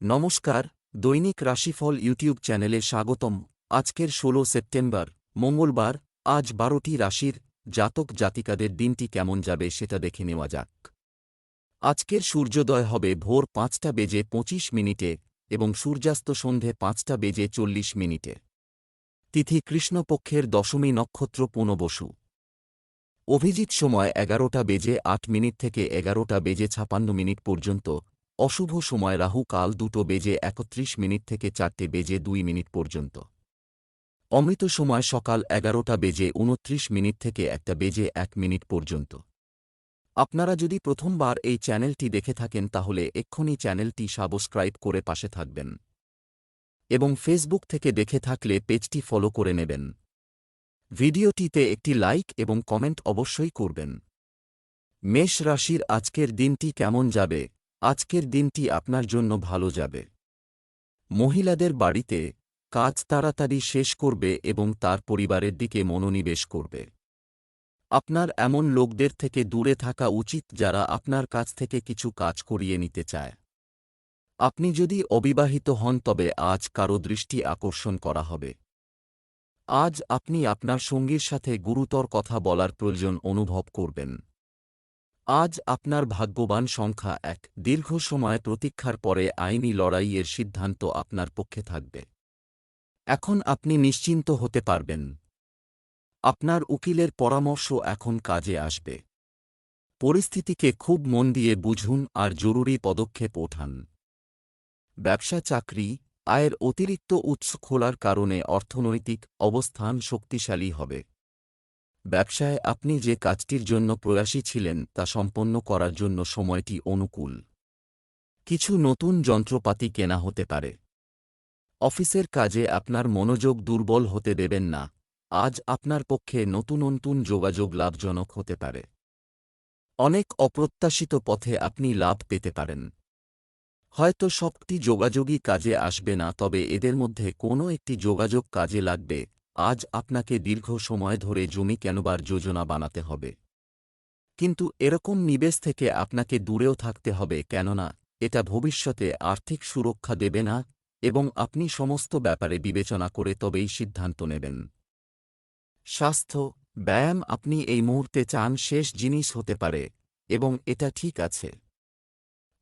নমস্কার, দৈনিক রাশিফল ইউটিউব চ্যানেলে স্বাগতম। আজকের ষোলো সেপ্টেম্বর, মঙ্গলবার, আজ বারোটি রাশির জাতক জাতিকাদের দিনটি কেমন যাবে সেটা দেখে নেওয়া যাক। আজকের সূর্যোদয় হবে ভোর পাঁচটা বেজে পঁচিশ মিনিটে এবং সূর্যাস্ত সন্ধে পাঁচটা বেজে চল্লিশ মিনিটে। তিথি কৃষ্ণপক্ষের দশমী নক্ষত্র পুনবসু অভিজিৎ সময় এগারোটা বেজে আট মিনিট থেকে এগারোটা বেজে ছাপান্ন মিনিট পর্যন্ত অশুভ সময় রাহু কাল দুটো বেজে একত্রিশ মিনিট থেকে চারটে বেজে দুই মিনিট পর্যন্ত। অমৃত সময় সকাল এগারোটা বেজে উনত্রিশ মিনিট থেকে একটা বেজে এক মিনিট পর্যন্ত। আপনারা যদি প্রথমবার এই চ্যানেলটি দেখে থাকেন তাহলে এক্ষুনি চ্যানেলটি সাবস্ক্রাইব করে পাশে থাকবেন। এবং ফেসবুক থেকে দেখে থাকলে পেজটি ফলো করে নেবেন। ভিডিওটিতে একটি লাইক এবং কমেন্ট অবশ্যই করবেন। মেষ রাশির আজকের দিনটি কেমন যাবে? আজকের দিনটি আপনার জন্য ভালো যাবে। মহিলাদের বাড়িতে কাজ তাড়াতাড়ি শেষ করবে এবং তার পরিবারের দিকে মনোনিবেশ করবে। আপনার এমন লোকদের থেকে দূরে থাকা উচিত যারা আপনার কাছ থেকে কিছু কাজ করিয়ে নিতে চায়। আপনি যদি অবিবাহিত হন তবে আজ কারও দৃষ্টি আকর্ষণ করা হবে। আজ আপনি আপনার সঙ্গীর সাথে গুরুতর কথা বলার প্রয়োজন অনুভব করবেন। আজ আপনার ভাগ্যবান সংখ্যা এক। দীর্ঘ সময় প্রতীক্ষার পরে আইনি লড়াইয়ের সিদ্ধান্ত আপনার পক্ষে থাকবে। এখন আপনি নিশ্চিন্ত হতে পারবেন। আপনার উকিলের পরামর্শ এখন কাজে আসবে। পরিস্থিতিকে খুব মন দিয়ে বুঝুন আর জরুরি পদক্ষেপ ওঠান। ব্যবসা চাকরি, আয়ের অতিরিক্ত উৎস খোলার কারণে অর্থনৈতিক অবস্থান শক্তিশালী হবে। ব্যবসায় আপনি যে কাজটির জন্য প্রয়াসী ছিলেন তা সম্পন্ন করার জন্য সময়টি অনুকূল। কিছু নতুন যন্ত্রপাতি কেনা হতে পারে। অফিসের কাজে আপনার মনোযোগ দুর্বল হতে দেবেন না। আজ আপনার পক্ষে নতুন নতুন যোগাযোগ লাভজনক হতে পারে। অনেক অপ্রত্যাশিত পথে আপনি লাভ পেতে পারেন। হয়তো সবটি যোগাযোগই কাজে আসবে না, তবে এদের মধ্যে কোনো একটি যোগাযোগ কাজে লাগবে। আজ আপনাকে দীর্ঘ সময় ধরে জমি কেনবার যোজনা বানাতে হবে। কিন্তু এরকম নিবেশ থেকে আপনাকে দূরেও থাকতে হবে, কেননা এটা ভবিষ্যতে আর্থিক সুরক্ষা দেবে না এবং আপনি সমস্ত ব্যাপারে বিবেচনা করে তবেই সিদ্ধান্ত নেবেন। স্বাস্থ্য, ব্যায়াম আপনি এই মুহূর্তে চান শেষ জিনিস হতে পারে এবং এটা ঠিক আছে।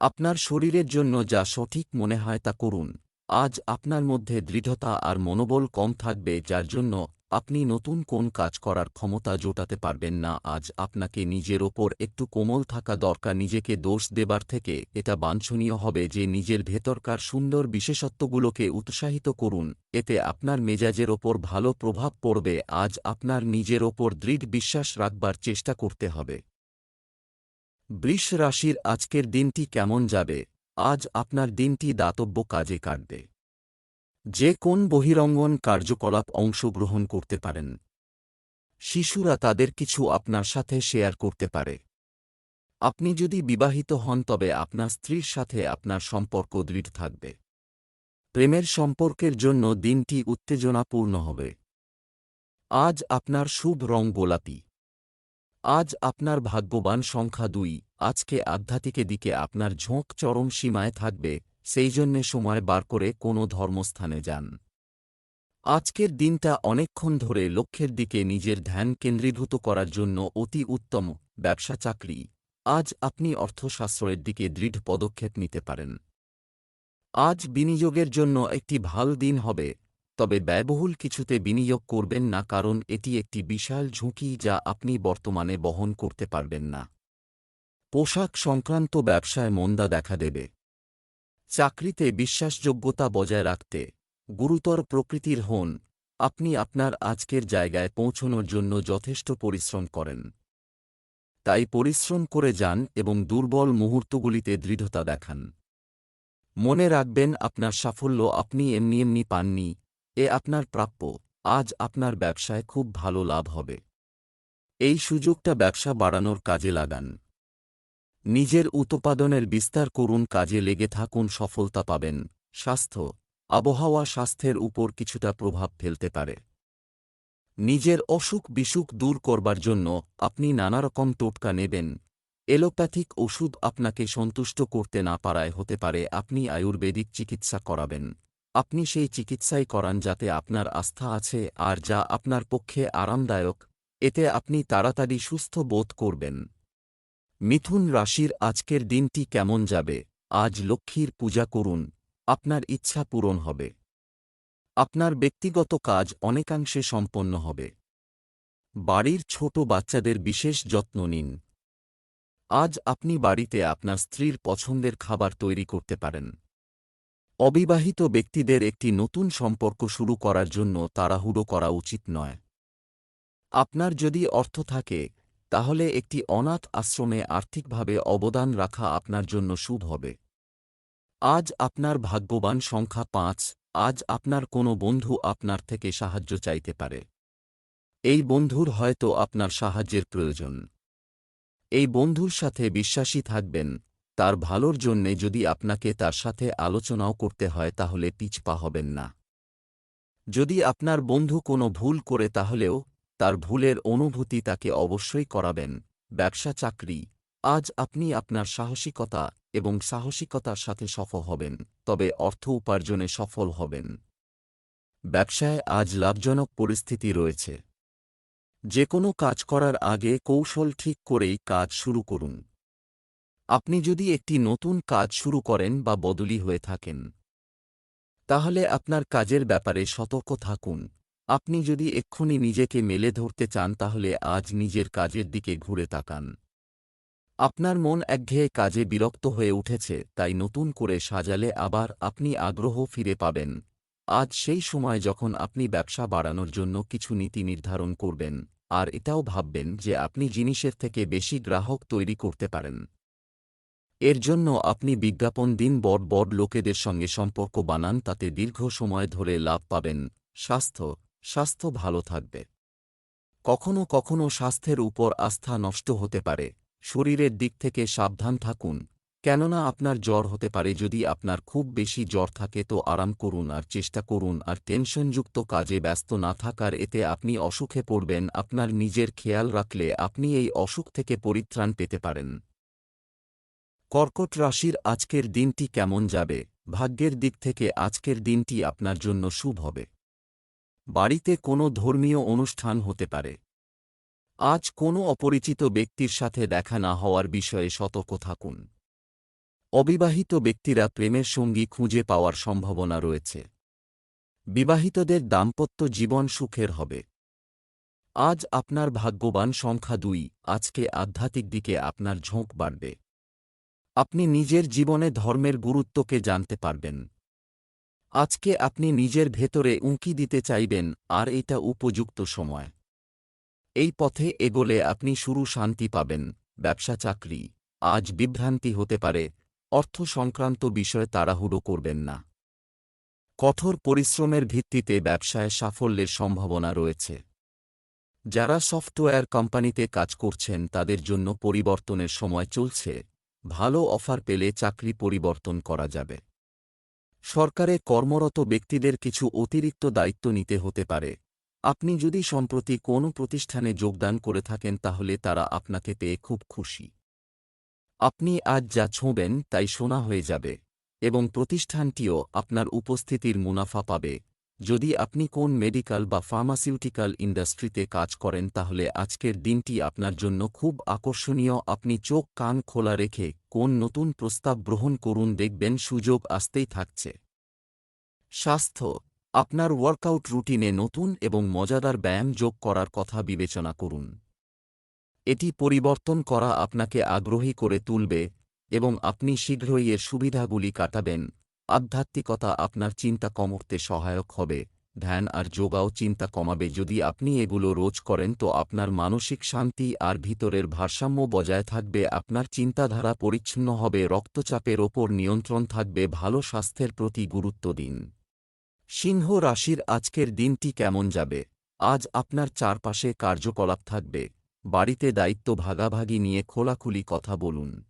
আপনার শরীরের জন্য যা সঠিক মনে হয় তা করুন। আজ আপনার মধ্যে দৃঢ়তা আর মনোবল কম থাকবে, যার জন্য আপনি নতুন কোন কাজ করার ক্ষমতা জোটাতে পারবেন না। আজ আপনাকে নিজের ওপর একটু কোমল থাকা দরকার, নিজেকে দোষ দেবার থেকে এটা বাঞ্ছনীয় হবে যে নিজের ভেতরকার সুন্দর বিশেষত্বগুলোকে উৎসাহিত করুন। এতে আপনার মেজাজের ওপর ভালো প্রভাব পড়বে। আজ আপনার নিজের ওপর দৃঢ় বিশ্বাস রাখবার চেষ্টা করতে হবে। বৃষ রাশির আজকের দিনটি কেমন যাবে? আজ আপনার দিনটি দাতব্য কাজে কাটবে। যে কোন বহিরঙ্গন কার্যকলাপ অংশগ্রহণ করতে পারেন। শিশুরা তাদের কিছু আপনার সাথে শেয়ার করতে পারে। আপনি যদি বিবাহিত হন তবে আপনার স্ত্রীর সাথে আপনার সম্পর্ক দৃঢ় থাকবে। প্রেমের সম্পর্কের জন্য দিনটি উত্তেজনাপূর্ণ হবে। আজ আপনার শুভ রং গোলাপি। আজ আপনার ভাগ্যবান সংখ্যা দুই। আজকে আধ্যাত্মিকের দিকে আপনার ঝোঁক চরম সীমায় থাকবে, সেই জন্যে সময় বার করে কোনো ধর্মস্থানে যান। আজকের দিনটা অনেকক্ষণ ধরে লক্ষ্যের দিকে নিজের ধ্যান কেন্দ্রীভূত করার জন্য অতি উত্তম ব্যবসা চাকরি। আজ আপনি অর্থশাস্ত্রের দিকে দৃঢ় পদক্ষেপ নিতে পারেন। আজ বিনিয়োগের জন্য একটি ভালো দিন হবে, তবে ব্যয়বহুল কিছুতে বিনিয়োগ করবেন না কারণ এটি একটি বিশাল ঝুঁকি যা আপনি বর্তমানে বহন করতে পারবেন না। পোশাক সংক্রান্ত ব্যবসায় মন্দা দেখা দেবে। চাকরিতে বিশ্বাসযোগ্যতা বজায় রাখতে গুরুতর প্রকৃতির হন, আপনি আপনার আজকের জায়গায় পৌঁছনোর জন্য যথেষ্ট পরিশ্রম করেন। তাই পরিশ্রম করে যান এবং দুর্বল মুহূর্তগুলিতে দৃঢ়তা দেখান। মনে রাখবেন, আপনার সাফল্য আপনি এমনি এমনি পাননি, এ আপনার প্রাপ্য, আজ আপনার ব্যবসায় খুব ভালো লাভ হবে। এই সুযোগটা ব্যবসা বাড়ানোর কাজে লাগান। নিজের উৎপাদনের বিস্তার করুন, কাজে লেগে থাকুন, সফলতা পাবেন। স্বাস্থ্য। আবহাওয়া স্বাস্থ্যের উপর কিছুটা প্রভাব ফেলতে পারে। নিজের অসুখ বিসুখ দূর করবার জন্য আপনি নানারকম টোটকা নেবেন। এলোপ্যাথিক ওষুধ আপনাকে সন্তুষ্ট করতে না পারায় হতে পারে, আপনি আয়ুর্বেদিক চিকিৎসা করাবেন। আপনি সেই চিকিৎসাই করান যাতে আপনার আস্থা আছে আর যা আপনার পক্ষে আরামদায়ক। এতে আপনি তাড়াতাড়ি সুস্থ বোধ করবেন। মিথুন রাশির আজকের দিনটি কেমন যাবে? আজ লক্ষ্মীর পূজা করুন, আপনার ইচ্ছা পূরণ হবে। আপনার ব্যক্তিগত কাজ অনেকাংশে সম্পন্ন হবে। বাড়ির ছোট বাচ্চাদের বিশেষ যত্ন নিন। আজ আপনি বাড়িতে আপনার স্ত্রীর পছন্দের খাবার তৈরি করতে পারেন। অবিবাহিত ব্যক্তিদের একটি নতুন সম্পর্ক শুরু করার জন্য তাড়াহুড়ো করা উচিত নয়। আপনার যদি অর্থ থাকে তাহলে একটি অনাথ আশ্রমে আর্থিকভাবে অবদান রাখা আপনার জন্য শুভ হবে। আজ আপনার ভাগ্যবান সংখ্যা পাঁচ, আজ আপনার কোনো বন্ধু আপনার থেকে সাহায্য চাইতে পারে। এই বন্ধুর হয়তো আপনার সাহায্যের প্রয়োজন। এই বন্ধুর সাথে বিশ্বাসী থাকবেন, তার ভালোর জন্যে যদি আপনাকে তার সাথে আলোচনাও করতে হয় তাহলে পিছপা হবেন না। যদি আপনার বন্ধু কোনো ভুল করে তাহলেও তার ভুলের অনুভূতি তাকে অবশ্যই করাবেন। ব্যবসা চাকরি। আজ আপনি আপনার সাহসিকতা এবং সাহসিকতার সাথে সফল হবেন, তবে অর্থ উপার্জনে সফল হবেন। ব্যবসায় আজ লাভজনক পরিস্থিতি রয়েছে। যে কোনো কাজ করার আগে কৌশল ঠিক করেই কাজ শুরু করুন। আপনি যদি একটি নতুন কাজ শুরু করেন বা বদলি হয়ে থাকেন, তাহলে আপনার কাজের ব্যাপারে সতর্ক থাকুন। আপনি যদি এক্ষুনি নিজেকে মেলে ধরতে চান তাহলে আজ নিজের কাজের দিকে ঘুরে তাকান। আপনার মন একঘেয়ে কাজে বিরক্ত হয়ে উঠেছে, তাই নতুন করে সাজালে আবার আপনি আগ্রহ ফিরে পাবেন। আজ সেই সময় যখন আপনি ব্যবসা বাড়ানোর জন্য কিছু নীতি নির্ধারণ করবেন, আর এটাও ভাববেন যে আপনি জিনিসের থেকে বেশি গ্রাহক তৈরি করতে পারেন। এর জন্য আপনি বিজ্ঞাপন দিন বড় বড় লোকেদের সঙ্গে সম্পর্ক বানান, তাতে দীর্ঘ সময় ধরে লাভ পাবেন। স্বাস্থ্য স্বাস্থ্য ভালো থাকবে। কখনো কখনো স্বাস্থ্যের উপর আস্থা নষ্ট হতে পারে। শরীরের দিক থেকে সাবধান থাকুন। কেননা আপনার জ্বর হতে পারে যদি আপনার খুব বেশি জ্বর থাকে তো আরাম করুন আর চেষ্টা করুন আর টেনশনযুক্ত কাজে ব্যস্ত না থাকার এতে আপনি অসুখে পড়বেন। আপনার নিজের খেয়াল রাখলে আপনি এই অসুখ থেকে পরিত্রাণ পেতে পারেন। কর্কট রাশির আজকের দিনটি কেমন যাবে? ভাগ্যের দিক থেকে আজকের দিনটি আপনার জন্য শুভ হবে। বাড়িতে কোনো ধর্মীয় অনুষ্ঠান হতে পারে। আজ কোনো অপরিচিত ব্যক্তির সাথে দেখা না হওয়ার বিষয়ে সতর্ক থাকুন। অবিবাহিত ব্যক্তিরা প্রেমের সঙ্গী খুঁজে পাওয়ার সম্ভাবনা রয়েছে। বিবাহিতদের দাম্পত্য জীবন সুখের হবে। আজ আপনার ভাগ্যবান সংখ্যা দুই, আজকে আধ্যাত্মিক দিকে আপনার ঝোঁক বাড়বে। আপনি নিজের জীবনে ধর্মের গুরুত্বকে জানতে পারবেন। আজকে আপনি নিজের ভেতরে উঁকি দিতে চাইবেন, আর এটা উপযুক্ত সময়। এই পথে এগোলে আপনি শুরু শান্তি পাবেন, ব্যবসা চাকরি, আজ বিভ্রান্তি হতে পারে, অর্থ সংক্রান্ত বিষয়ে তাড়াহুড়ো করবেন না। কঠোর পরিশ্রমের ভিত্তিতে ব্যবসায় সাফল্যের সম্ভাবনা রয়েছে। যারা সফটওয়্যার কোম্পানিতে কাজ করছেন, তাদের জন্য পরিবর্তনের সময় চলছে। ভালো অফার পেলে চাকরি পরিবর্তন করা যাবে। সরকারে কর্মরত ব্যক্তিদের কিছু অতিরিক্ত দায়িত্ব নিতে হতে পারে। আপনি যদি সম্প্রতি কোনো প্রতিষ্ঠানে যোগদান করে থাকেন তাহলে তারা আপনাকে পেয়ে খুব খুশি। আপনি আজ যা ছোঁবেন তাই শোনা হয়ে যাবে এবং প্রতিষ্ঠানটিও আপনার উপস্থিতির মুনাফা পাবে। যদি আপনি কোন মেডিকেল বা ফার্মাসিউটিক্যাল ইন্ডাস্ট্রিতে কাজ করেন, তাহলে আজকের দিনটি আপনার জন্য খুব আকর্ষণীয়। আপনি চোখ কান খোলা রেখে কোন নতুন প্রস্তাব গ্রহণ করুন, দেখবেন সুযোগ আসতেই থাকছে। স্বাস্থ্য, আপনার ওয়ার্কআউট রুটিনে নতুন এবং মজাদার ব্যায়াম যোগ করার কথা বিবেচনা করুন। এটি পরিবর্তন করা আপনাকে আগ্রহী করে তুলবে এবং আপনি শীঘ্রই এর সুবিধাগুলি কাটাবেন। আধ্যাত্মিকতা আপনার চিন্তা কমতে সহায়ক হবে। ধ্যান আর যোগাও চিন্তা কমাবে। যদি আপনি এগুলো রোজ করেন, তো আপনার মানসিক শান্তি আর ভিতরের ভারসাম্য বজায় থাকবে। আপনার চিন্তাধারা পরিচ্ছন্ন হবে। রক্তচাপের ওপর নিয়ন্ত্রণ থাকবে। ভালো স্বাস্থ্যের প্রতি গুরুত্ব দিন। সিংহ রাশির আজকের দিনটি কেমন যাবে? আজ আপনার চারপাশে কার্যকলাপ থাকবে। বাড়িতে দায়িত্ব ভাগাভাগি নিয়ে খোলাখুলি কথা বলুন।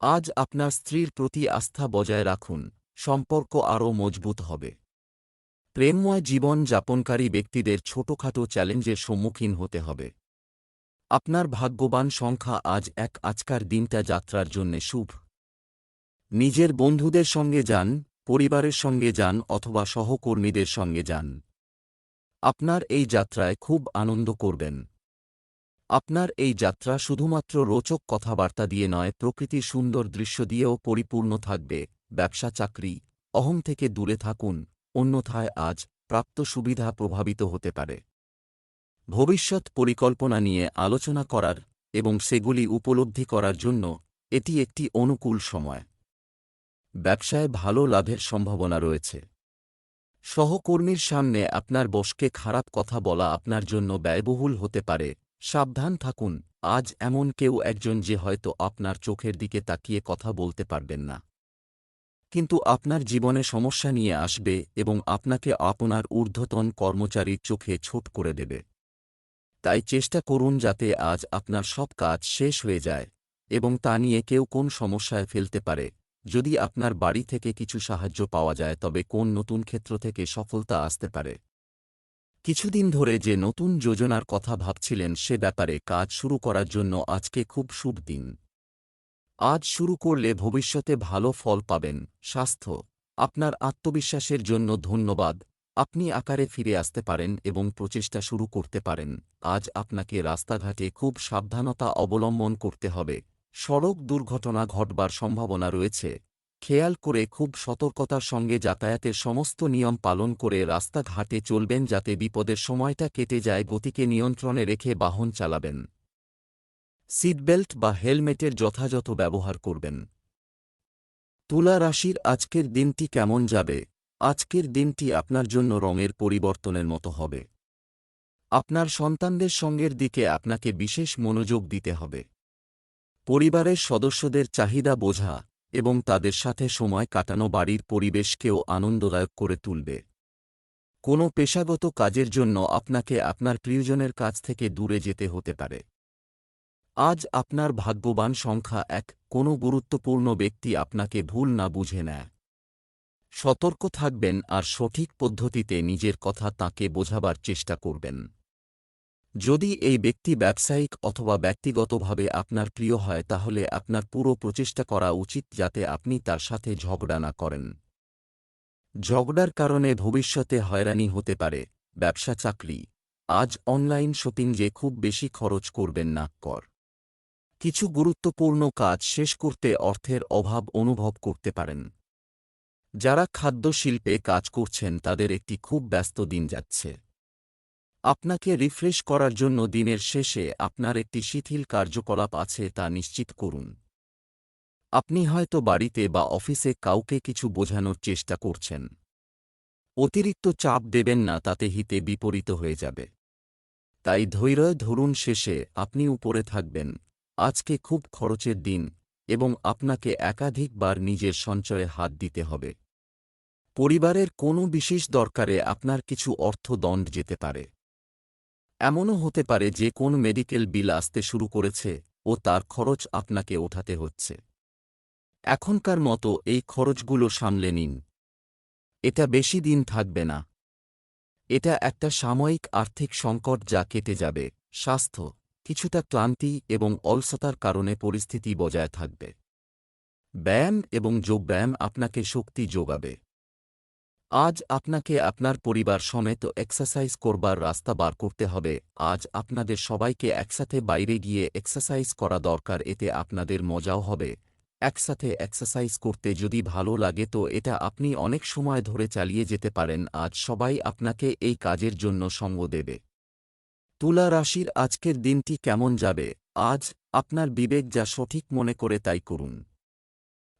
আজ আপনার স্ত্রীর প্রতি আস্থা বজায় রাখুন, সম্পর্ক আরও মজবুত হবে। প্রেমময় জীবন যাপনকারী ব্যক্তিদের ছোটখাটো চ্যালেঞ্জের সম্মুখীন হতে হবে। আপনার ভাগ্যবান সংখ্যা আজ এক আজকার দিনটা যাত্রার জন্যে শুভ। নিজের বন্ধুদের সঙ্গে যান, পরিবারের সঙ্গে যান অথবা সহকর্মীদের সঙ্গে যান। আপনার এই যাত্রায় খুব আনন্দ করবেন। আপনার এই যাত্রা শুধুমাত্র রোচক কথাবার্তা দিয়ে নয়, প্রকৃতির সুন্দর দৃশ্য দিয়েও পরিপূর্ণ থাকবে। ব্যবসা, চাকরি, অহং থেকে দূরে থাকুন, অন্যথায় আজ প্রাপ্ত সুবিধা প্রভাবিত হতে পারে। ভবিষ্যৎ পরিকল্পনা নিয়ে আলোচনা করার এবং সেগুলি উপলব্ধি করার জন্য এটি একটি অনুকূল সময়। ব্যবসায় ভালো লাভের সম্ভাবনা রয়েছে। সহকর্মীর সামনে আপনার বসকে খারাপ কথা বলা আপনার জন্য ব্যয়বহুল হতে পারে। সাবধান থাকুন, আজ এমন কেউ একজন যে হয়তো আপনার চোখের দিকে তাকিয়ে কথা বলতে পারবেন না। কিন্তু আপনার জীবনে সমস্যা নিয়ে আসবে এবং আপনাকে আপনার ঊর্ধ্বতন কর্মচারীর চোখে ছোট করে দেবে। তাই চেষ্টা করুন যাতে আজ আপনার সব কাজ শেষ হয়ে যায় এবং তা নিয়ে কেউ কোন সমস্যায় ফেলতে পারে। যদি আপনার বাড়ি থেকে কিছু সাহায্য পাওয়া যায় তবে কোন নতুন ক্ষেত্র থেকে সফলতা আসতে পারে। কিছুদিন ধরে যে নতুন যোজনার কথা ভাবছিলেন সে ব্যাপারে কাজ শুরু করার জন্য আজকে খুব শুভ দিন। আজ শুরু করলে ভবিষ্যতে ভালো ফল পাবেন। স্বাস্থ্য, আপনার আত্মবিশ্বাসের জন্য ধন্যবাদ। আপনি আকারে ফিরে আসতে পারেন এবং প্রচেষ্টা শুরু করতে পারেন। আজ আপনাকে রাস্তাঘাটে খুব সাবধানতা অবলম্বন করতে হবে। সড়ক দুর্ঘটনা ঘটবার সম্ভাবনা রয়েছে। খেয়াল করে খুব সতর্কতার সঙ্গে যাতায়াতের সমস্ত নিয়ম পালন করে রাস্তাঘাটে চলবেন যাতে বিপদের সময়টা কেটে যায়, গতিকে নিয়ন্ত্রণে রেখে বাহন চালাবেন। সিটবেল্ট বা হেলমেটের যথাযথ ব্যবহার করবেন। তুলা রাশির আজকের দিনটি কেমন যাবে? আজকের দিনটি আপনার জন্য রঙের পরিবর্তনের মতো হবে। আপনার সন্তানদের সঙ্গের দিকে আপনাকে বিশেষ মনোযোগ দিতে হবে। পরিবারের সদস্যদের চাহিদা বোঝা। এবং তাদের সাথে সময় কাটানো বাড়ির পরিবেশকেও আনন্দদায়ক করে তুলবে। কোনো পেশাগত কাজের জন্য আপনাকে আপনার প্রিয়জনের কাছ থেকে দূরে যেতে হতে পারে। আজ আপনার ভাগ্যবান সংখ্যা এক, কোনো গুরুত্বপূর্ণ ব্যক্তি আপনাকে ভুল না বুঝে নেয়। সতর্ক থাকবেন আর সঠিক পদ্ধতিতে নিজের কথা তাকে বোঝাবার চেষ্টা করবেন। যদি এই ব্যক্তি ব্যবসায়িক অথবা ব্যক্তিগতভাবে আপনার প্রিয় হয়, তাহলে আপনার পুরো প্রচেষ্টা করা উচিত যাতে আপনি তার সাথে ঝগড়া না করেন। ঝগড়ার কারণে ভবিষ্যতে হয়রানি হতে পারে। ব্যবসা, চাকরি। আজ অনলাইন শপিং যে খুব বেশি খরচ করবেন না, কর। কিছু গুরুত্বপূর্ণ কাজ শেষ করতে অর্থের অভাব অনুভব করতে পারেন। যারা খাদ্য শিল্পে কাজ করছেন, তাদের একটি খুব ব্যস্ত দিন যাচ্ছে। আপনাকে রিফ্রেশ করার জন্য দিনের শেষে আপনার একটি শিথিল কার্যকলাপ আছে তা নিশ্চিত করুন। আপনি হয়তো বাড়িতে বা অফিসে কাউকে কিছু বোঝানোর চেষ্টা করছেন। অতিরিক্ত চাপ দেবেন না, তাতে হিতে বিপরীত হয়ে যাবে। তাই ধৈর্য ধরুন শেষে, আপনি উপরে থাকবেন। আজকে খুব খরচের দিন এবং আপনাকে একাধিকবার নিজের সঞ্চয়ে হাত দিতে হবে। পরিবারের কোনো বিশেষ দরকারে আপনার কিছু অর্থ দণ্ড যেতে পারে। এমনও হতে পারে যে কোন মেডিকেল বিল আসতে শুরু করেছে ও তার খরচ আপনাকে ওঠাতে হচ্ছে। এখনকার মতো এই খরচগুলো সামলে নিন। এটা বেশি দিন থাকবে না। এটা একটা সাময়িক আর্থিক সংকট যা কেটে যাবে, স্বাস্থ্য, কিছুটা ক্লান্তি এবং অলসতার কারণে পরিস্থিতি বজায় থাকবে। ব্যায়াম এবং যোগব্যায়াম আপনাকে শক্তি যোগাবে। আজ আপনাকে আপনার পরিবার সমেত এক্সারসাইজ করবার রাস্তা বার করতে হবে। আজ আপনাদের সবাইকে একসাথে বাইরে গিয়ে এক্সারসাইজ করা দরকার, এতে আপনাদের মজাও হবে। একসাথে এক্সারসাইজ করতে যদি ভালো লাগে তো এটা আপনি অনেক সময় ধরে চালিয়ে যেতে পারেন, আজ সবাই আপনাকে এই কাজের জন্য সঙ্গ দেবে। তুলা রাশির আজকের দিনটি কেমন যাবে? আজ আপনার বিবেক যা সঠিক মনে করে তাই করুন।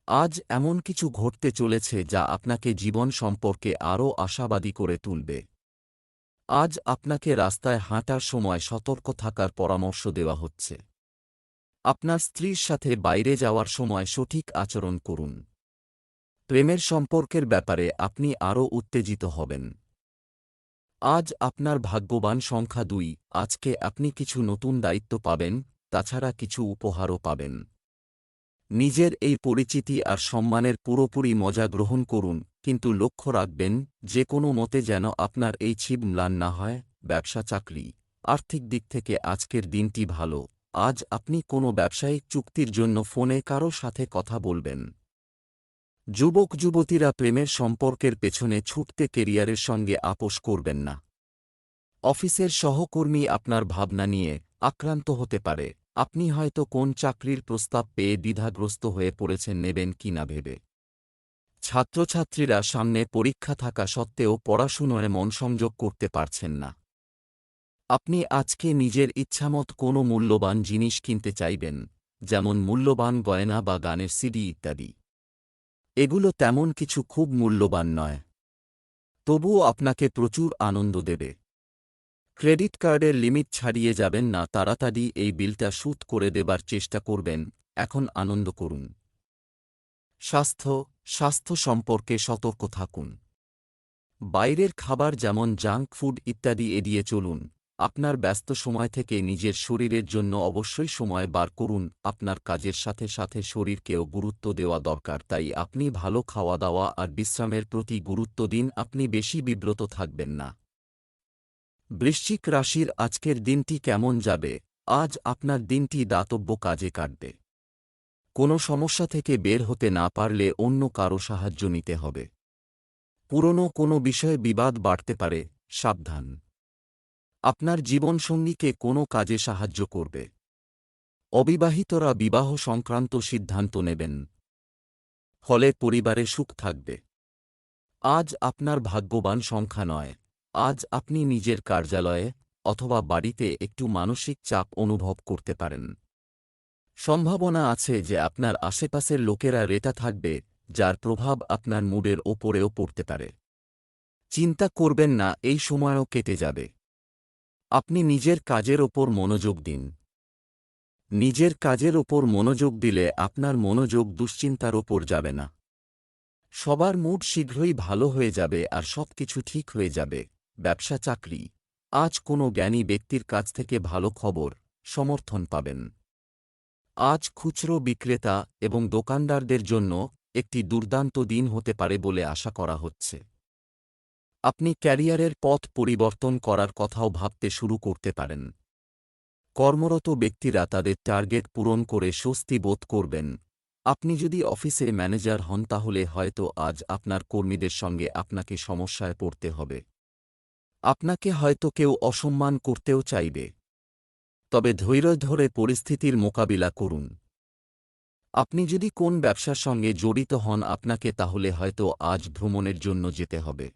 আজ এমন কিছু ঘটতে চলেছে যা আপনাকে জীবন সম্পর্কে আরও আশাবাদী করে তুলবে। আজ আপনাকে রাস্তায় হাঁটার সময় সতর্ক থাকার পরামর্শ দেওয়া হচ্ছে। আপনার স্ত্রীর সাথে বাইরে যাওয়ার সময় সঠিক আচরণ করুন। প্রেমের সম্পর্কের ব্যাপারে আপনি আরও উত্তেজিত হবেন। আজ আপনার ভাগ্যবান সংখ্যা দুই, আজকে আপনি কিছু নতুন দায়িত্ব পাবেন, তাছাড়া কিছু উপহারও পাবেন। নিজের এই পরিচিতি আর সম্মানের পুরোপুরি মজা গ্রহণ করুন, কিন্তু লক্ষ্য রাখবেন, যে কোনো মতে যেন আপনার এই ছিপ ম্লান না হয়, ব্যবসা চাকরি, আর্থিক দিক থেকে আজকের দিনটি ভালো, আজ আপনি কোনো ব্যবসায়িক চুক্তির জন্য ফোনে কারও সাথে কথা বলবেন। যুবক যুবতীরা প্রেমের সম্পর্কের পেছনে ছুটতে কেরিয়ারের সঙ্গে আপোষ করবেন না। অফিসের সহকর্মী আপনার ভাবনা নিয়ে আক্রান্ত হতে পারে। আপনি হয়তো কোন চাকরির প্রস্তাব পেয়ে দ্বিধাগ্রস্ত হয়ে পড়েছেন নেবেন কি না ভেবে। ছাত্রছাত্রীরা সামনে পরীক্ষা থাকা সত্ত্বেও পড়াশুনোয় মন সংযোগ করতে পারছেন না। আপনি আজকে নিজের ইচ্ছামত কোনো মূল্যবান জিনিস কিনতে চাইবেন, যেমন মূল্যবান গয়না বা গানের সিডি ইত্যাদি। এগুলো তেমন কিছু খুব মূল্যবান নয়। তবুও আপনাকে প্রচুর আনন্দ দেবে। ক্রেডিট কার্ডের লিমিট ছাড়িয়ে যাবেন না, তাড়াতাড়ি এই বিলটা সুদ করে দেবার চেষ্টা করবেন। এখন আনন্দ করুন। স্বাস্থ্য স্বাস্থ্য সম্পর্কে সতর্ক থাকুন। বাইরের খাবার যেমন জাঙ্ক ফুড ইত্যাদি এড়িয়ে চলুন। আপনার ব্যস্ত সময় থেকে নিজের শরীরের জন্য অবশ্যই সময় বার করুন। আপনার কাজের সাথে সাথে শরীরকেও গুরুত্ব দেওয়া দরকার, তাই আপনি ভালো খাওয়া দাওয়া আর বিশ্রামের প্রতি গুরুত্ব দিন। আপনি বেশি বিব্রত থাকবেন না। বৃশ্চিক রাশির আজকের দিনটি কেমন যাবে? আজ আপনার দিনটি দাতব্য কাজে কাটবে। কোনো সমস্যা থেকে বের হতে না পারলে অন্য কারও সাহায্য নিতে হবে। পুরনো কোনো বিষয়ে বিবাদ বাড়তে পারে, সাবধান। আপনার জীবনসঙ্গীকে কোনো কাজে সাহায্য করবে। অবিবাহিতরা বিবাহ সংক্রান্ত সিদ্ধান্ত নেবেন। ফলে পরিবারে সুখ থাকবে। আজ আপনার ভাগ্যবান সংখ্যা নয়। আজ আপনি নিজের কার্যালয়ে অথবা বাড়িতে একটু মানসিক চাপ অনুভব করতে পারেন। সম্ভাবনা আছে যে আপনার আশেপাশের লোকেরা রেটা থাকবে, যার প্রভাব আপনার মুডের ওপরেও পড়তে পারে। চিন্তা করবেন না, এই সময়ও কেটে যাবে। আপনি নিজের কাজের ওপর মনোযোগ দিন। নিজের কাজের ওপর মনোযোগ দিলে আপনার মনোযোগ দুশ্চিন্তার ওপর যাবে না। সবার মুড শীঘ্রই ভালো হয়ে যাবে আর সব কিছু ঠিক হয়ে যাবে। ব্যবসা চাকরি। আজ কোনো জ্ঞানী ব্যক্তির কাছ থেকে ভালো খবর, সমর্থন পাবেন। আজ খুচরো বিক্রেতা এবং দোকানদারদের জন্য একটি দুর্দান্ত দিন হতে পারে বলে আশা করা হচ্ছে। আপনি ক্যারিয়ারের পথ পরিবর্তন করার কথাও ভাবতে শুরু করতে পারেন। কর্মরত ব্যক্তিরা তাদের টার্গেট পূরণ করে স্বস্তি বোধ করবেন। আপনি যদি অফিসে ম্যানেজার হন তাহলে হয়তো আজ আপনার কর্মীদের সঙ্গে আপনাকে সমস্যায় পড়তে হবে। আপনাকে হয়তো কেউ অসম্মান করতেও চাইবে। তবে ধৈর্য ধরে পরিস্থিতির মোকাবিলা করুন। আপনি যদি কোন ব্যবসার সঙ্গে জড়িত হন, আপনাকে তাহলে হয়তো আজ ভ্রমণের জন্য যেতে হবে।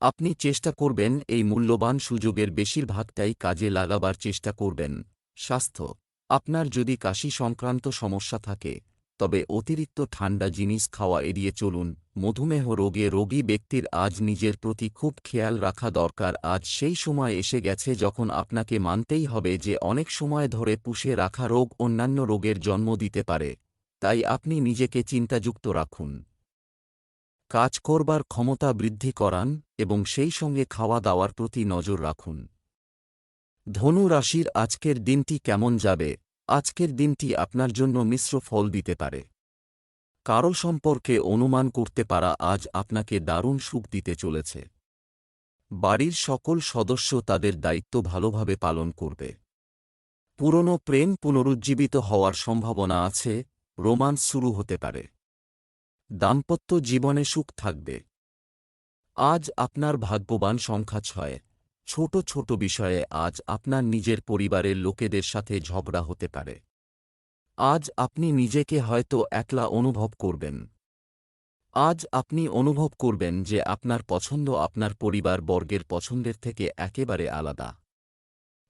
আপনি চেষ্টা করবেন এই মূল্যবান সুযোগের বেশিরভাগটাই কাজে লাগাবার চেষ্টা করবেন। স্বাস্থ্য, আপনার যদি কাশি সংক্রান্ত সমস্যা থাকে তবে অতিরিক্ত ঠান্ডা জিনিস খাওয়া এড়িয়ে চলুন। মধুমেহ রোগে রোগী ব্যক্তির আজ নিজের প্রতি খুব খেয়াল রাখা দরকার। আজ সেই সময় এসে গেছে যখন আপনাকে মানতেই হবে যে অনেক সময় ধরে পুষে রাখা রোগ অন্যান্য রোগের জন্ম দিতে পারে। তাই আপনি নিজেকে চিন্তাযুক্ত রাখুন। কাজ করবার ক্ষমতা বৃদ্ধি করান এবং সেই সঙ্গে খাওয়া দাওয়ার প্রতি নজর রাখুন। ধনু রাশির আজকের দিনটি কেমন যাবে? আজকের দিনটি আপনার জন্য মিশ্র ফল দিতে পারে। কারও সম্পর্কে অনুমান করতে পারা আজ আপনাকে দারুণ সুখ দিতে চলেছে। বাড়ির সকল সদস্য তাদের দায়িত্ব ভালোভাবে পালন করবে। পুরনো প্রেম পুনরুজ্জীবিত হওয়ার সম্ভাবনা আছে, রোমান্স শুরু হতে পারে। দাম্পত্য জীবনে সুখ থাকবে। আজ আপনার ভাগ্যবান সংখ্যা ছয়। ছোট ছোট বিষয়ে আজ আপনার নিজের পরিবারের লোকেদের সাথে ঝগড়া হতে পারে। আজ আপনি নিজেকে হয়তো একলা অনুভব করবেন। আজ আপনি অনুভব করবেন যে আপনার পছন্দ আপনার পরিবার বর্গের পছন্দের থেকে একেবারে আলাদা।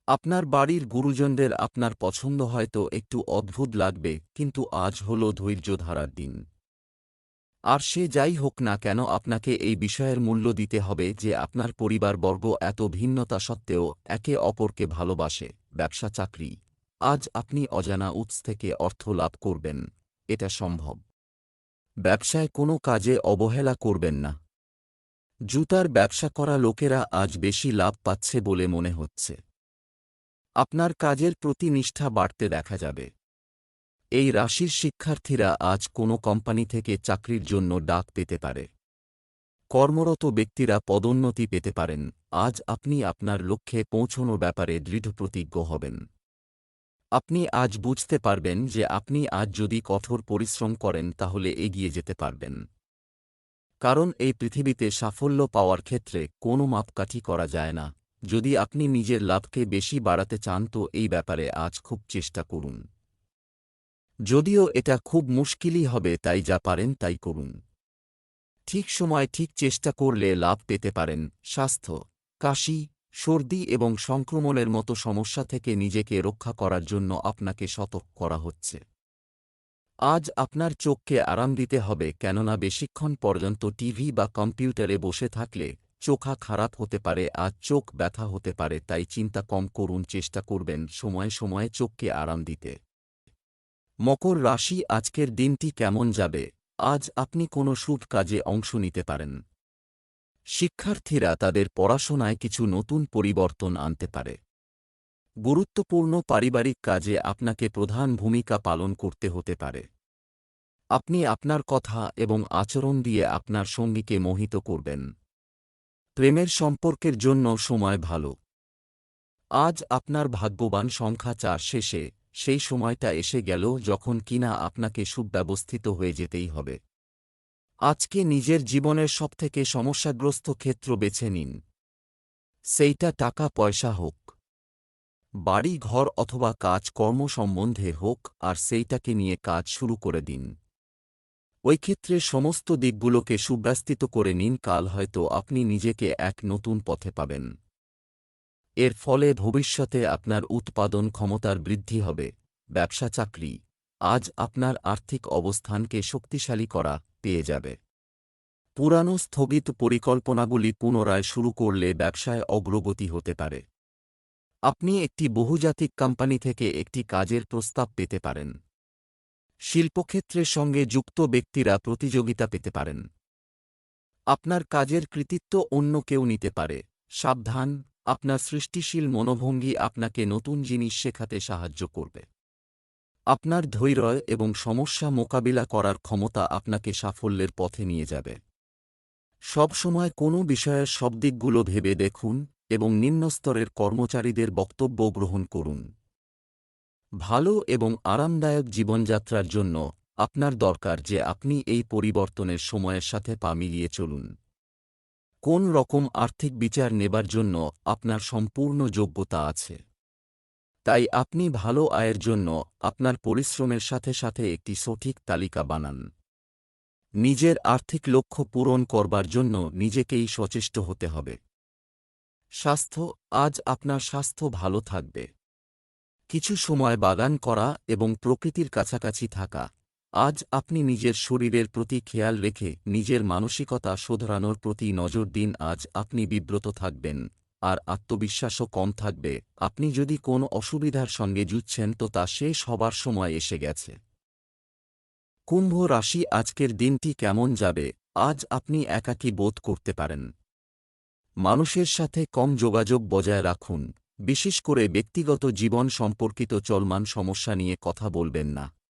আপনার বাড়ির গুরুজনদের আপনার পছন্দ হয়তো একটু অদ্ভুত লাগবে, কিন্তু আজ হল ধৈর্য ধারার দিন। আর সে যাই হোক না কেন আপনাকে এই বিষয়ের মূল্য দিতে হবে যে আপনার পরিবারবর্গ এত ভিন্নতা সত্ত্বেও একে অপরকে ভালোবাসে, ব্যবসা, চাকরি। আজ আপনি অজানা উৎস থেকে অর্থ লাভ করবেন। এটা সম্ভব। ব্যবসায় কোনো কাজে অবহেলা করবেন না। জুতার ব্যবসা করা লোকেরা আজ বেশি লাভ পাচ্ছে বলে মনে হচ্ছে। আপনার কাজের প্রতি নিষ্ঠা বাড়তে দেখা যাবে। এই রাশির শিক্ষার্থীরা আজ কোনো কোম্পানি থেকে চাকরির জন্য ডাক পেতে পারে। কর্মরত ব্যক্তিরা পদোন্নতি পেতে পারেন। আজ আপনি আপনার লক্ষ্যে পৌঁছনো ব্যাপারে দৃঢ়প্রতিজ্ঞ হবেন। আপনি আজ বুঝতে পারবেন যে আপনি আজ যদি কঠোর পরিশ্রম করেন তাহলে এগিয়ে যেতে পারবেন। কারণ এই পৃথিবীতে সাফল্য পাওয়ার ক্ষেত্রে কোনো মাপকাঠি করা যায় না। যদি আপনি নিজের লাভকে বেশি বাড়াতে চান তো এই ব্যাপারে আজ খুব চেষ্টা করুন। যদিও এটা খুব মুশকিলই হবে, তাই যা পারেন তাই করুন। ঠিক সময় ঠিক চেষ্টা করলে লাভ পেতে পারেন। স্বাস্থ্য, কাশি, সর্দি এবং সংক্রমণের মতো সমস্যা থেকে নিজেকে রক্ষা করার জন্য আপনাকে সতর্ক করা হচ্ছে। আজ আপনার চোখকে আরাম দিতে হবে, কেননা বেশিক্ষণ পর্যন্ত টিভি বা কম্পিউটারে বসে থাকলে চোখা খারাপ হতে পারে, আর চোখ ব্যথা হতে পারে, তাই চিন্তা কম করুন, চেষ্টা করবেন সময়ে সময়ে চোখকে আরাম দিতে। মকর রাশি আজকের দিনটি কেমন যাবে? আজ আপনি কোনো শুভ কাজে অংশ নিতে পারেন। শিক্ষার্থীরা তাদের পড়াশোনায় কিছু নতুন পরিবর্তন আনতে পারে। গুরুত্বপূর্ণ পারিবারিক কাজে আপনাকে প্রধান ভূমিকা পালন করতে হতে পারে। আপনি আপনার কথা এবং আচরণ দিয়ে আপনার সঙ্গীকে মোহিত করবেন। প্রেমের সম্পর্কের জন্য সময় ভালো। আজ আপনার ভাগ্যবান সংখ্যা চার শেষে সেই সময়টা এসে গেল যখন কিনা আপনাকে সুব্যবস্থিত হয়ে যেতেই হবে। আজকে নিজের জীবনের সবথেকে সমস্যাগ্রস্ত ক্ষেত্র বেছে নিন। সেইটা টাকা পয়সা হোক, বাড়ি ঘর অথবা কাজ কর্ম সম্বন্ধে হোক আর সেইটাকে নিয়ে কাজ শুরু করে দিন। ওই ক্ষেত্রে সমস্ত দিকগুলোকে সুব্যস্তিত করে নিন, কাল হয়তো আপনি নিজেকে এক নতুন পথে পাবেন। এর ফলে ভবিষ্যতে আপনার উৎপাদন ক্ষমতার বৃদ্ধি হবে, ব্যবসা চাকরি, আজ আপনার আর্থিক অবস্থানকে শক্তিশালী করা পেয়ে যাবে। পুরানো স্থগিত পরিকল্পনাগুলি পুনরায় শুরু করলে ব্যবসায় অগ্রগতি হতে পারে। আপনি একটি বহুজাতিক কোম্পানি থেকে একটি কাজের প্রস্তাব পেতে পারেন। শিল্পক্ষেত্রের সঙ্গে যুক্ত ব্যক্তিরা প্রতিযোগিতা পেতে পারেন। আপনার কাজের কৃতিত্ব অন্য কেউ নিতে পারে। সাবধান আপনার সৃষ্টিশীল মনোভঙ্গি আপনাকে নতুন জিনিস শেখাতে সাহায্য করবে। আপনার ধৈর্য এবং সমস্যা মোকাবিলা করার ক্ষমতা আপনাকে সাফল্যের পথে নিয়ে যাবে। সবসময় কোনো বিষয়ের সব দিকগুলো ভেবে দেখুন এবং নিম্নস্তরের কর্মচারীদের বক্তব্য গ্রহণ করুন। ভালো এবং আরামদায়ক জীবনযাত্রার জন্য আপনার দরকার যে আপনি এই পরিবর্তনের সময়ের সাথে পা মিলিয়ে চলুন। কোন রকম আর্থিক বিচার নেবার জন্য আপনার সম্পূর্ণ যোগ্যতা আছে? তাই আপনি ভালো আয়ের জন্য আপনার পরিশ্রমের সাথে সাথে একটি সঠিক তালিকা বানান। নিজের আর্থিক লক্ষ্য পূরণ করবার জন্য নিজেকেই সচেষ্ট হতে হবে। স্বাস্থ্য, আজ আপনার স্বাস্থ্য ভালো থাকবে। কিছু সময় বাগান করা এবং প্রকৃতির কাছাকাছি থাকা আজ আপনি নিজের শরীরের প্রতি খেয়াল রেখে নিজের মানসিকতা শোধরানোর প্রতি নজর দিন, আজ আপনি বিব্রত থাকবেন, আর আত্মবিশ্বাসও কম থাকবে। আপনি যদি কোনো অসুবিধার সঙ্গে জুঝছেন তো তা শেষ হবার সময় এসে গেছে। কুম্ভ রাশি, আজকের দিনটি কেমন যাবে? আজ আপনি একাকী বোধ করতে পারেন। মানুষের সাথে কম যোগাযোগ বজায় রাখুন। বিশেষ করে ব্যক্তিগত জীবন সম্পর্কিত চলমান সমস্যা নিয়ে কথা বলবেন না।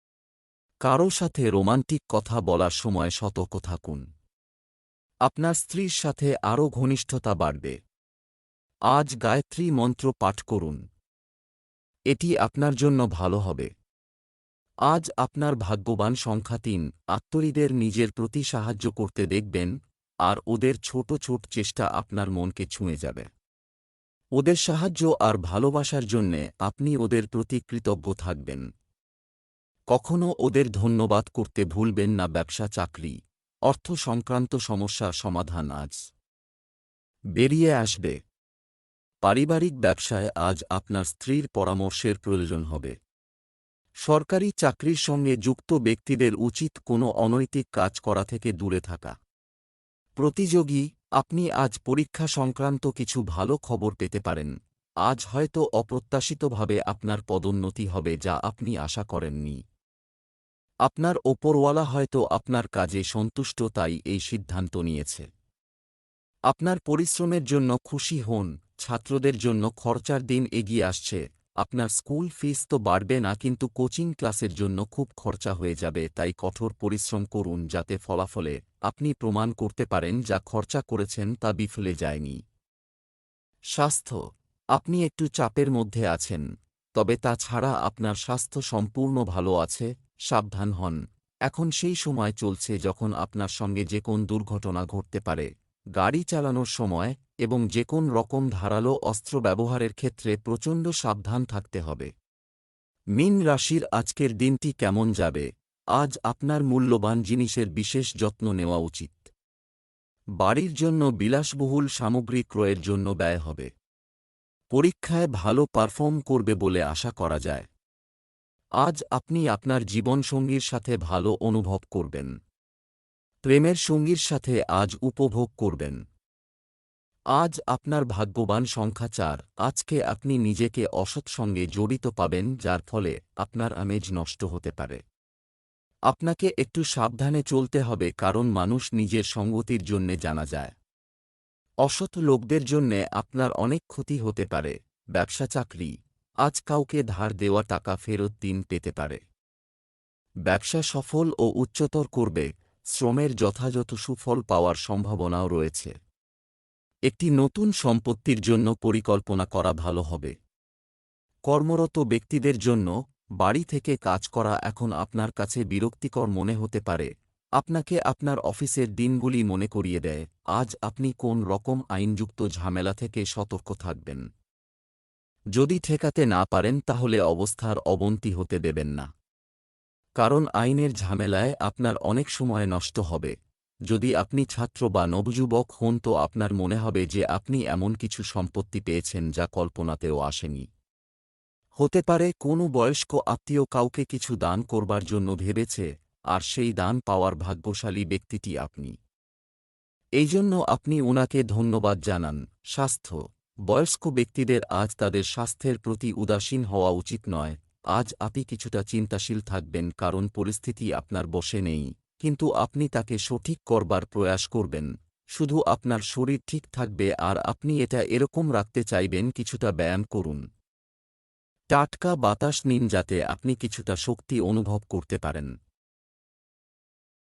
কারও সাথে রোমান্টিক কথা বলার সময় সতর্ক থাকুন। আপনার স্ত্রীর সাথে আরও ঘনিষ্ঠতা বাড়বে। আজ গায়ত্রী মন্ত্র পাঠ করুন। এটি আপনার জন্য ভালো হবে। আজ আপনার ভাগ্যবান সংখ্যা তিন আত্মীদের নিজের প্রতি সাহায্য করতে দেখবেন, আর ওদের ছোট ছোট চেষ্টা আপনার মনকে ছুঁয়ে যাবে। ওদের সাহায্য আর ভালোবাসার জন্যে আপনি ওদের প্রতি কৃতজ্ঞ থাকবেন। কখনও ওদের ধন্যবাদ করতে ভুলবেন না ব্যবসা চাকরি, অর্থ সংক্রান্ত সমস্যা সমাধান আজ। বেরিয়ে আসবে। পারিবারিক ব্যবসায় আজ আপনার স্ত্রীর পরামর্শের প্রয়োজন হবে। সরকারি চাকরির সঙ্গে যুক্ত ব্যক্তিদের উচিত কোনো অনৈতিক কাজ করা থেকে দূরে থাকা। প্রতিযোগী, আপনি আজ পরীক্ষা সংক্রান্ত কিছু ভালো খবর পেতে পারেন। আজ হয়তো অপ্রত্যাশিতভাবে আপনার পদোন্নতি হবে যা আপনি আশা করেননি। আপনার ওপরওয়ালা হয়তো আপনার কাজে সন্তুষ্ট, তাই এই সিদ্ধান্ত নিয়েছে। আপনার পরিশ্রমের জন্য খুশি হন, ছাত্রদের জন্য খরচার দিন এগিয়ে আসছে, আপনার স্কুল ফিস তো বাড়বে না, কিন্তু কোচিং ক্লাসের জন্য খুব খরচা হয়ে যাবে, তাই কঠোর পরিশ্রম করুন, যাতে ফলাফলে আপনি প্রমাণ করতে পারেন যা খরচা করেছেন তা বিফলে যায়নি। স্বাস্থ্য, আপনি একটু চাপের মধ্যে আছেন, তবে তা ছাড়া আপনার স্বাস্থ্য সম্পূর্ণ ভালো আছে সাবধান হন। এখন সেই সময় চলছে যখন আপনার সঙ্গে যে কোন দুর্ঘটনা ঘটতে পারে। গাড়ি চালানোর সময় এবং যে কোন রকম ধারালো অস্ত্র ব্যবহারের ক্ষেত্রে প্রচণ্ড সাবধান থাকতে হবে। মিন রাশির আজকের দিনটি কেমন যাবে? আজ আপনার মূল্যবান জিনিসের বিশেষ যত্ন নেওয়া উচিত। বাড়ির জন্য বিলাসবহুল সামগ্রী ক্রয়ের জন্য ব্যয় হবে। পরীক্ষায় ভালো পারফর্ম করবে বলে আশা করা যায়। আজ আপনি আপনার জীবনসঙ্গীর সাথে ভালো অনুভব করবেন। প্রেমের সঙ্গীর সাথে আজ উপভোগ করবেন। আজ আপনার ভাগ্যবান সংখ্যা চার। আজকে আপনি নিজেকে অসৎ সঙ্গে জড়িত পাবেন, যার ফলে আপনার আমেজ নষ্ট হতে পারে। আপনাকে একটু সাবধানে চলতে হবে, কারণ মানুষ নিজের সঙ্গতির জন্যে জানা যায়। অসৎ লোকদের জন্যে আপনার অনেক ক্ষতি হতে পারে। ব্যবসা চাকরি আজ কাউকে ধার দেওয়া টাকা ফেরত দিন পেতে পারে। ব্যবসা সফল ও উচ্চতর করবে, শ্রমের যথাযথ সুফল পাওয়ার সম্ভাবনাও রয়েছে। একটি নতুন সম্পত্তির জন্য পরিকল্পনা করা ভালো হবে। কর্মরত ব্যক্তিদের জন্য বাড়ি থেকে কাজ করা এখন আপনার কাছে বিরক্তিকর মনে হতে পারে। আপনাকে আপনার অফিসের দিনগুলি মনে করিয়ে দেয়। আজ আপনি কোন রকম আইনযুক্ত ঝামেলা থেকে সতর্ক থাকবেন? যদি ঠেকাতে না পারেন তাহলে অবস্থার অবনতি হতে দেবেন না। কারণ আইনের ঝামেলায় আপনার অনেক সময় নষ্ট হবে। যদি আপনি ছাত্র বা নবযুবক হন তো আপনার মনে হবে যে আপনি এমন কিছু সম্পত্তি পেয়েছেন যা কল্পনাতেও আসেনি। হতে পারে কোনো বয়স্ক আত্মীয় কাউকে কিছু দান করবার জন্য ভেবেছে, আর সেই দান পাওয়ার ভাগ্যশালী ব্যক্তিটি আপনি। এই জন্য আপনি ওনাকে ধন্যবাদ জানান, স্বাস্থ্য। বয়স্ক ব্যক্তিদের আজ তাদের স্বাস্থ্যের প্রতি উদাসীন হওয়া উচিত নয়। আজ আপনি কিছুটা চিন্তাশীল থাকবেন কারণ পরিস্থিতি আপনার বসে নেই। কিন্তু আপনি তাকে সঠিক করবার প্রয়াস করবেন। শুধু আপনার শরীর ঠিক থাকবে আর আপনি এটা এরকম রাখতে চাইবেন কিছুটা ব্যায়াম করুন। টাটকা বাতাস নিন যাতে আপনি কিছুটা শক্তি অনুভব করতে পারেন।